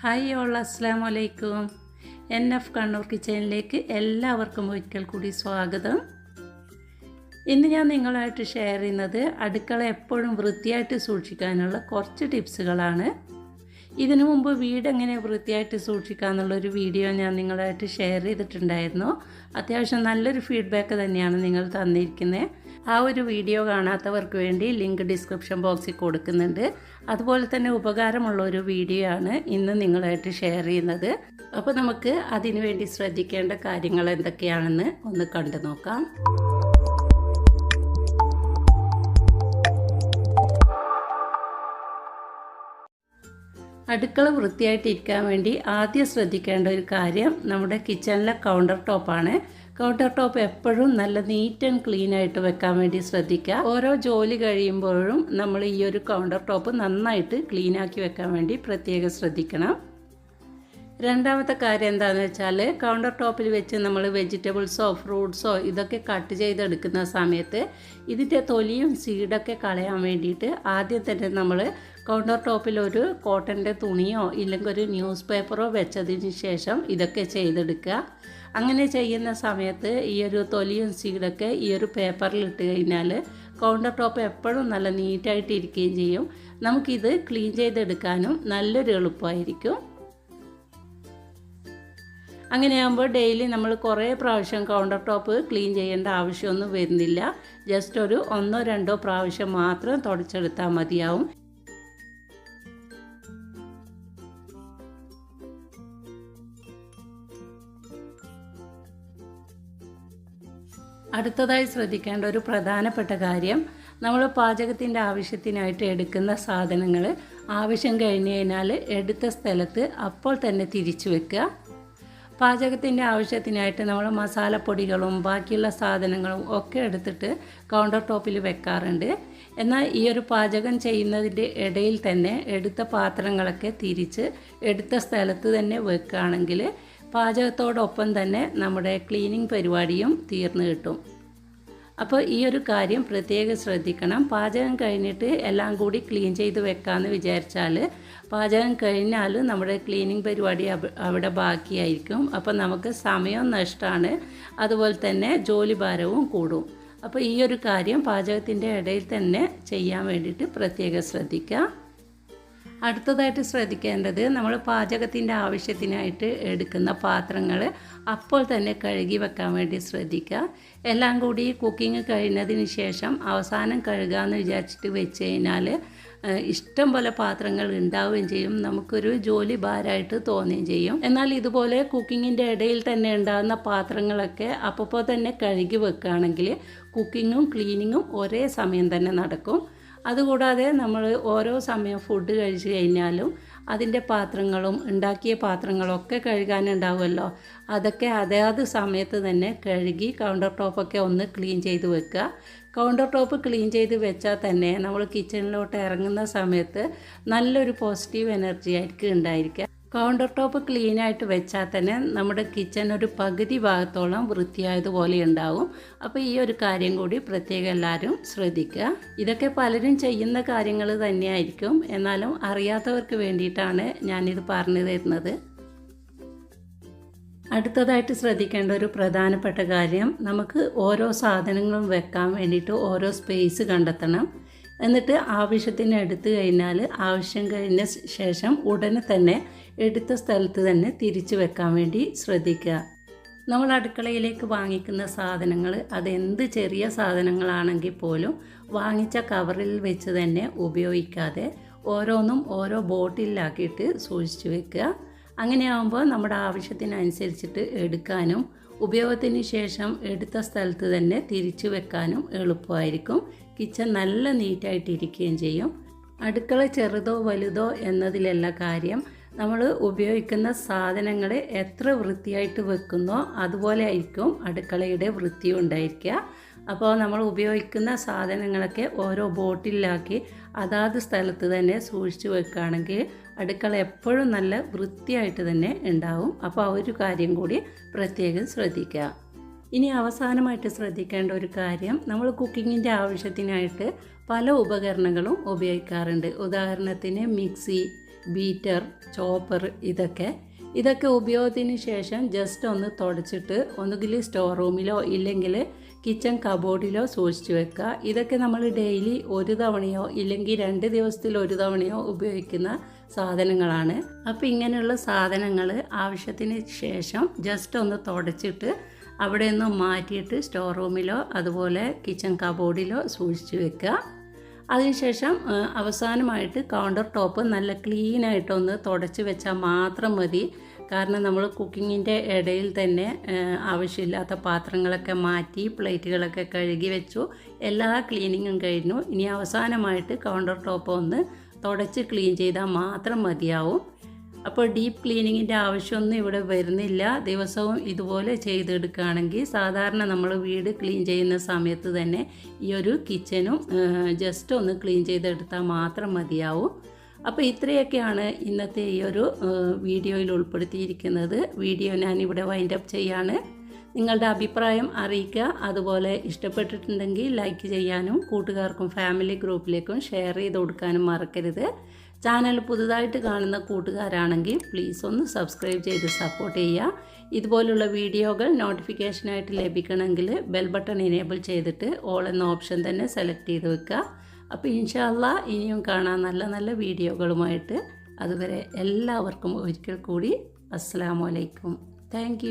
Hi all അസ്സാം വലൈക്കും N F Kannur കിച്ചണിലേക്ക് എല്ലാവർക്കും ഒരിക്കൽ കൂടി സ്വാഗതം. ഇന്ന് ഞാൻ നിങ്ങളായിട്ട് ഷെയർ ചെയ്യുന്നത് അടുക്കള എപ്പോഴും വൃത്തിയായിട്ട് സൂക്ഷിക്കാനുള്ള കുറച്ച് ടിപ്സുകളാണ്. ഇതിനു മുമ്പ് വീട് എങ്ങനെ വൃത്തിയായിട്ട് സൂക്ഷിക്കാമെന്നുള്ളൊരു വീഡിയോ ഞാൻ നിങ്ങളായിട്ട് ഷെയർ ചെയ്തിട്ടുണ്ടായിരുന്നു. അത്യാവശ്യം നല്ലൊരു ഫീഡ്ബാക്ക് തന്നെയാണ് നിങ്ങൾ തന്നിരിക്കുന്നത്. ആ ഒരു വീഡിയോ കാണാത്തവർക്ക് വേണ്ടി ലിങ്ക് ഡിസ്ക്രിപ്ഷൻ ബോക്സിൽ കൊടുക്കുന്നുണ്ട്. അതുപോലെ തന്നെ ഉപകാരമുള്ള ഒരു വീഡിയോ ആണ് ഇന്ന് നിങ്ങളായിട്ട് ഷെയർ ചെയ്യുന്നത്. അപ്പോൾ നമുക്ക് അതിനുവേണ്ടി ശ്രദ്ധിക്കേണ്ട കാര്യങ്ങൾ എന്തൊക്കെയാണെന്ന് ഒന്ന് കണ്ടു നോക്കാം അടുക്കള വൃത്തിയായിട്ടിരിക്കാൻ വേണ്ടി ആദ്യം ശ്രദ്ധിക്കേണ്ട ഒരു കാര്യം നമ്മുടെ കിച്ചണിലെ കൗണ്ടർ ടോപ്പാണ് കൗണ്ടർ ടോപ്പ് എപ്പോഴും നല്ല നീറ്റ് ആൻഡ് ക്ലീൻ ആയിട്ട് വെക്കാൻ വേണ്ടി ശ്രദ്ധിക്കുക. ഓരോ ജോലി കഴിയുമ്പോഴും നമ്മൾ ഈ ഒരു കൗണ്ടർ ടോപ്പ് നന്നായിട്ട് ക്ലീൻ ആക്കി വെക്കാൻ വേണ്ടി പ്രത്യേകം ശ്രദ്ധിക്കണം. രണ്ടാമത്തെ കാര്യം എന്താണെന്ന് വെച്ചാൽ കൗണ്ടർ ടോപ്പിൽ വെച്ച് നമ്മൾ വെജിറ്റബിൾസോ ഫ്രൂട്ട്സോ ഇതൊക്കെ കട്ട് ചെയ്തെടുക്കുന്ന സമയത്ത് ഇതിന്റെ തൊലിയും സീഡൊക്കെ കളയാൻ വേണ്ടിയിട്ട് ആദ്യം തന്നെ നമ്മൾ കൗണ്ടർ ടോപ്പിൽ ഒരു കോട്ടന്റെ തുണിയോ ഇല്ലെങ്കിൽ ഒരു ന്യൂസ് പേപ്പറോ വെച്ചതിന് ശേഷം ഇതൊക്കെ ചെയ്തെടുക്കുക. അങ്ങനെ ചെയ്യുന്ന സമയത്ത് ഈ ഒരു തൊലിയും സീഡൊക്കെ ഈ ഒരു പേപ്പറിൽ ഇട്ട് കഴിഞ്ഞാൽ കൗണ്ടർ ടോപ്പ് എപ്പോഴും നല്ല നീറ്റായിട്ട് ഇരിക്കുകയും ചെയ്യും. നമുക്കിത് ക്ലീൻ ചെയ്തെടുക്കാനും നല്ലൊരു എളുപ്പമായിരിക്കും. അങ്ങനെയാകുമ്പോൾ ഡെയിലി നമ്മൾ കുറേ പ്രാവശ്യം കൗണ്ടർ ടോപ്പ് ക്ലീൻ ചെയ്യേണ്ട ആവശ്യമൊന്നും വരുന്നില്ല. ജസ്റ്റ് ഒരു ഒന്നോ രണ്ടോ പ്രാവശ്യം മാത്രം തുടച്ചെടുത്താൽ മതിയാവും. അടുത്തതായി ശ്രദ്ധിക്കേണ്ട ഒരു പ്രധാനപ്പെട്ട കാര്യം നമ്മൾ പാചകത്തിന്റെ ആവശ്യത്തിനായിട്ട് എടുക്കുന്ന സാധനങ്ങൾ ആവശ്യം കഴിഞ്ഞ് കഴിഞ്ഞാൽ എടുത്ത സ്ഥലത്ത് അപ്പോൾ തന്നെ തിരിച്ചു വെക്കുക. പാചകത്തിന്റെ ആവശ്യത്തിനായിട്ട് നമ്മൾ മസാലപ്പൊടികളും ബാക്കിയുള്ള സാധനങ്ങളും ഒക്കെ എടുത്തിട്ട് കൗണ്ടർ ടോപ്പിൽ വെക്കാറുണ്ട്. എന്നാൽ ഈ ഒരു പാചകം ചെയ്യുന്നതിന്റെ ഇടയിൽ തന്നെ എടുത്ത പാത്രങ്ങളൊക്കെ തിരിച്ച് എടുത്ത സ്ഥലത്ത് തന്നെ വെക്കുകയാണെങ്കിൽ പാചകത്തോടൊപ്പം തന്നെ നമ്മുടെ ക്ലീനിങ് പരിപാടിയും തീർന്നു കിട്ടും. അപ്പോൾ ഈ ഒരു കാര്യം പ്രത്യേകം ശ്രദ്ധിക്കണം. പാചകം കഴിഞ്ഞിട്ട് എല്ലാം കൂടി ക്ലീൻ ചെയ്ത് വെക്കാമെന്ന് വിചാരിച്ചാൽ പാചകം കഴിഞ്ഞാൽ നമ്മുടെ ക്ലീനിങ് പരിപാടി അവിടെ ബാക്കിയായിരിക്കും. അപ്പോൾ നമുക്ക് സമയം നഷ്ടമാണ് അതുപോലെ തന്നെ ജോലി ഭാരവും കൂടും. അപ്പോൾ ഈ ഒരു കാര്യം പാചകത്തിന്റെ ഇടയിൽ തന്നെ ചെയ്യാൻ വേണ്ടിയിട്ട് പ്രത്യേകം ശ്രദ്ധിക്കുക അടുത്തതായിട്ട് ശ്രദ്ധിക്കേണ്ടത് നമ്മൾ പാചകത്തിന്റെ ആവശ്യത്തിനായിട്ട് എടുക്കുന്ന പാത്രങ്ങൾ അപ്പോൾ തന്നെ കഴുകി വെക്കാൻ വേണ്ടി ശ്രദ്ധിക്കുക. എല്ലാം കൂടി കുക്കിംഗ് കഴിഞ്ഞതിന് ശേഷം അവസാനം കഴുകാമെന്ന് വിചാരിച്ചിട്ട് വെച്ച് കഴിഞ്ഞാൽ ഇഷ്ടം പോലെ പാത്രങ്ങൾ ഉണ്ടാവുകയും ചെയ്യും. നമുക്കൊരു ജോലി ഭാരമായിട്ട് തോന്നുകയും ചെയ്യും. എന്നാൽ ഇതുപോലെ കുക്കിങ്ങിന്റെ ഇടയിൽ തന്നെ ഉണ്ടാകുന്ന പാത്രങ്ങളൊക്കെ അപ്പോൾ തന്നെ കഴുകി വെക്കുകയാണെങ്കിൽ കുക്കിങ്ങും ക്ലീനിങ്ങും ഒരേ സമയം തന്നെ നടക്കും. അതുകൂടാതെ നമ്മൾ ഓരോ സമയം ഫുഡ് കഴിച്ച് കഴിഞ്ഞാലും അതിന്റെ പാത്രങ്ങളും ഉണ്ടാക്കിയ പാത്രങ്ങളൊക്കെ കഴുകാനുണ്ടാവുമല്ലോ. അതൊക്കെ അതാത് സമയത്ത് തന്നെ കഴുകി കൗണ്ടർ ടോപ്പൊക്കെ ഒന്ന് ക്ലീൻ ചെയ്ത് വെക്കുക. കൗണ്ടർ ടോപ്പ് ക്ലീൻ ചെയ്ത് വെച്ചാൽ തന്നെ നമ്മൾ കിച്ചണിലോട്ട് ഇറങ്ങുന്ന സമയത്ത് നല്ലൊരു പോസിറ്റീവ് എനർജി ആയിരിക്കും ഉണ്ടായിരിക്കുക. കൗണ്ടർ ടോപ്പ് ക്ലീനായിട്ട് വെച്ചാൽ തന്നെ നമ്മുടെ കിച്ചൺ ഒരു പകുതി ഭാഗത്തോളം വൃത്തിയായതുപോലെ ഉണ്ടാവും. അപ്പോൾ ഈ ഒരു കാര്യം കൂടി പ്രത്യേകം എല്ലാവരും ശ്രദ്ധിക്കുക. ഇതൊക്കെ പലരും ചെയ്യുന്ന കാര്യങ്ങൾ തന്നെയായിരിക്കും. എന്നാലും അറിയാത്തവർക്ക് വേണ്ടിയിട്ടാണ് ഞാനിത് പറഞ്ഞു തരുന്നത്. അടുത്തതായിട്ട് ശ്രദ്ധിക്കേണ്ട ഒരു പ്രധാനപ്പെട്ട കാര്യം നമുക്ക് ഓരോ സാധനങ്ങളും വെക്കാൻ വേണ്ടിയിട്ട് ഓരോ സ്പേസ് കണ്ടെത്തണം. എന്നിട്ട് ആവശ്യത്തിന് എടുത്തു കഴിഞ്ഞാൽ ആവശ്യം കഴിഞ്ഞ ശേഷം ഉടനെ തന്നെ എടുത്ത സ്ഥലത്ത് തന്നെ തിരിച്ചു വെക്കാൻ വേണ്ടി ശ്രദ്ധിക്കുക. നമ്മൾ അടുക്കളയിലേക്ക് വാങ്ങിക്കുന്ന സാധനങ്ങൾ അതെന്ത് ചെറിയ സാധനങ്ങളാണെങ്കിൽ പോലും വാങ്ങിച്ച കവറിൽ വെച്ച് തന്നെ ഉപയോഗിക്കാതെ ഓരോന്നും ഓരോ ബോട്ടിലാക്കിയിട്ട് സൂക്ഷിച്ചു വെക്കുക. അങ്ങനെയാകുമ്പോൾ നമ്മുടെ ആവശ്യത്തിനനുസരിച്ചിട്ട് എടുക്കാനും ഉപയോഗത്തിന് ശേഷം എടുത്ത സ്ഥലത്ത് തന്നെ തിരിച്ചു വെക്കാനും എളുപ്പമായിരിക്കും. കിച്ചൺ നല്ല നീറ്റായിട്ടിരിക്കുകയും ചെയ്യും. അടുക്കള ചെറുതോ വലുതോ എന്നതിലല്ല കാര്യം നമ്മൾ ഉപയോഗിക്കുന്ന സാധനങ്ങൾ എത്ര വൃത്തിയായിട്ട് വെക്കുന്നോ അതുപോലെ ആയിരിക്കും അടുക്കളയുടെ വൃത്തിയും ഉണ്ടായിരിക്കുക. അപ്പോൾ നമ്മൾ ഉപയോഗിക്കുന്ന സാധനങ്ങളൊക്കെ ഓരോ ബോട്ടിലാക്കി അതാത് സ്ഥലത്ത് തന്നെ സൂക്ഷിച്ചു വെക്കുകയാണെങ്കിൽ അടുക്കള എപ്പോഴും നല്ല വൃത്തിയായിട്ട് തന്നെ ഉണ്ടാവും. അപ്പോൾ ആ ഒരു കാര്യം കൂടി പ്രത്യേകം ശ്രദ്ധിക്കുക. ഇനി അവസാനമായിട്ട് ശ്രദ്ധിക്കേണ്ട ഒരു കാര്യം നമ്മൾ കുക്കിങ്ങിന്റെ ആവശ്യത്തിനായിട്ട് പല ഉപകരണങ്ങളും ഉപയോഗിക്കാറുണ്ട്. ഉദാഹരണത്തിന് മിക്സി ബീറ്റർ ചോപ്പർ ഇതൊക്കെ. ഇതൊക്കെ ഉപയോഗത്തിന് ശേഷം ജസ്റ്റ് ഒന്ന് തുടച്ചിട്ട് ഒന്നുകിൽ സ്റ്റോർ റൂമിലോ ഇല്ലെങ്കിൽ കിച്ചൺ കബോർഡിലോ സൂക്ഷിച്ചു വെക്കുക. ഇതൊക്കെ നമ്മൾ ഡെയിലി ഒരു തവണയോ ഇല്ലെങ്കിൽ രണ്ട് ദിവസത്തിൽ ഒരു തവണയോ ഉപയോഗിക്കുന്ന സാധനങ്ങളാണ്. അപ്പോൾ ഇങ്ങനെയുള്ള സാധനങ്ങൾ ആവശ്യത്തിന് ശേഷം ജസ്റ്റ് ഒന്ന് തുടച്ചിട്ട് അവിടെ നിന്ന് മാറ്റിയിട്ട് സ്റ്റോർ റൂമിലോ അതുപോലെ കിച്ചൺ കബോർഡിലോ സൂക്ഷിച്ച് വെക്കുക. അതിനുശേഷം അവസാനമായിട്ട് കൗണ്ടർ ടോപ്പ് നല്ല ക്ലീനായിട്ടൊന്ന് തുടച്ച് വെച്ചാൽ മാത്രം മതി. കാരണം നമ്മൾ കുക്കിങ്ങിന്റെ ഇടയിൽ തന്നെ ആവശ്യമില്ലാത്ത പാത്രങ്ങളൊക്കെ മാറ്റി പ്ലേറ്റുകളൊക്കെ കഴുകി വെച്ചു. എല്ലാ ക്ലീനിങ്ങും കഴിഞ്ഞു. ഇനി അവസാനമായിട്ട് കൗണ്ടർ ടോപ്പ് ഒന്ന് തുടച്ച് ക്ലീൻ ചെയ്താൽ മാത്രം മതിയാവും. അപ്പോൾ ഡീപ്പ് ക്ലീനിങ്ങിന്റെ ആവശ്യമൊന്നും ഇവിടെ വരുന്നില്ല. ദിവസവും ഇതുപോലെ ചെയ്തെടുക്കുകയാണെങ്കിൽ സാധാരണ നമ്മൾ വീട് ക്ലീൻ ചെയ്യുന്ന സമയത്ത് തന്നെ ഈ ഒരു കിച്ചനും ജസ്റ്റ് ഒന്ന് ക്ലീൻ ചെയ്തെടുത്താൽ മാത്രം മതിയാവും. അപ്പോൾ ഇത്രയൊക്കെയാണ് ഇന്നത്തെ ഈ ഒരു വീഡിയോയിൽ ഉൾപ്പെടുത്തിയിരിക്കുന്നത്. വീഡിയോ ഞാൻ ഇവിടെ വൈൻഡ് അപ്പ് ചെയ്യാണ്. നിങ്ങളുടെ അഭിപ്രായം അറിയിക്കുക. അതുപോലെ ഇഷ്ടപ്പെട്ടിട്ടുണ്ടെങ്കിൽ ലൈക്ക് ചെയ്യാനും കൂട്ടുകാർക്കും ഫാമിലി ഗ്രൂപ്പിലേക്കും ഷെയർ ചെയ്ത് കൊടുക്കാനും മറക്കരുത്. ചാനൽ പുതുതായിട്ട് കാണുന്ന കൂട്ടുകാരാണെങ്കിൽ പ്ലീസ് ഒന്ന് സബ്സ്ക്രൈബ് ചെയ്ത് സപ്പോർട്ട് ചെയ്യുക. ഇതുപോലുള്ള വീഡിയോകൾ നോട്ടിഫിക്കേഷനായിട്ട് ലഭിക്കണമെങ്കിൽ ബെൽ ബട്ടൺ എനേബിൾ ചെയ്തിട്ട് ഓൾ എന്ന ഓപ്ഷൻ തന്നെ സെലക്ട് ചെയ്ത് വെക്കുക. അപ്പോൾ ഇൻഷാല്ല ഇനിയും കാണാൻ നല്ല നല്ല വീഡിയോകളുമായിട്ട്. അതുവരെ എല്ലാവർക്കും ഒരിക്കൽ കൂടി അസ്സാമലൈക്കും താങ്ക്